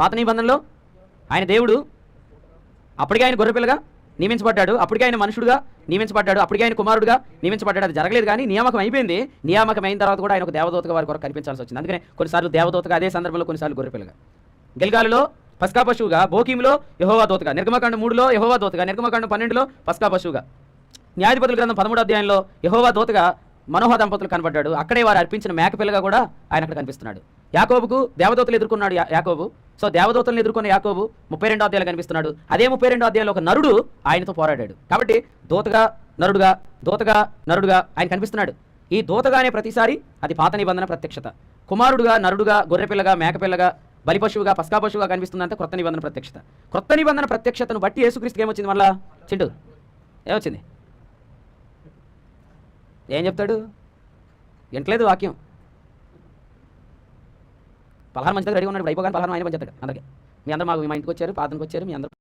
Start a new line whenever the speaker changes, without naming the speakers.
పాత నిబంధనలో ఆయన దేవుడు అప్పటికే ఆయన గొర్రెపిల్లగా నియమించబడ్డాడు అప్పటికే ఆయన మనుషుడుగా నియమించబడ్డాడు అప్పటికే ఆయన కుమారుడుగా నియమించబడ్డాడు అది జరగలేదు కానీ నియామకం అయిపోయింది. నియామకం అయిన తర్వాత కూడా ఆయన ఒక దేవదూతగా వారి కొరకు కనిపించాల్సి వచ్చింది. అందుకనే కొన్నిసార్లు దేవదూతగా అదే సందర్భంలో కొన్నిసార్లు గొర్రెపిల్లగా. గిల్గాలులో పస్కా పశువుగా బోకీంలో యహోవా దూతగా నిర్గమకాండ మూడులో యహోవా దూతగా నిర్గమకాండ పన్నెండులో పస్కా పశువుగా. న్యాయాధిపతుల గ్రంథం పదమూడు అధ్యాయంలో యహోవా దూతగా మనోహ దంపతులు కనబడ్డాడు. అక్కడే వారు అర్పించిన మేకపిల్లగా కూడా ఆయన అక్కడ కనిపిస్తున్నాడు. యాకోబుకు దేవదూతలు ఎదుర్కొన్నాడు యాకోబు. సో దేవదూతలను ఎదుర్కొనే యాకోబు ముప్పై రెండో అధ్యాయులు కనిపిస్తున్నాడు. అదే ముప్పై రెండో అధ్యాయంలో ఒక నరుడు ఆయనతో పోరాడాడు. కాబట్టి దూతగా నరుడుగా దూతగా నరుడుగా ఆయన కనిపిస్తున్నాడు. ఈ దూతగానే ప్రతిసారి అది పాత నిబంధన ప్రత్యక్షత. కుమారుడుగా నరుడుగా గొర్రెపిల్లగా మేకపిల్లగా బలిపశువుగా పస్కా పశువుగా కనిపిస్తుందంటే క్రొత్త నిబంధన ప్రత్యక్షత. క్రొత్త నిబంధన ప్రత్యక్షతను బట్టి యేసుక్రీస్తుకి ఏమొచ్చింది మళ్ళా? చిండు ఏమొచ్చింది? ఏం చెప్తాడు? వింటలేదు వాక్యం. పలహారం మంచిగా దగ్గర రెడీ ఉన్నాడు ఇప్పుడు అయిపోగానే పలహారం ఆయన పని అందరికీ మీ అందరూ మాకు మా ఇంటికి వచ్చారు పాతనికి వచ్చారు మీ అందరూ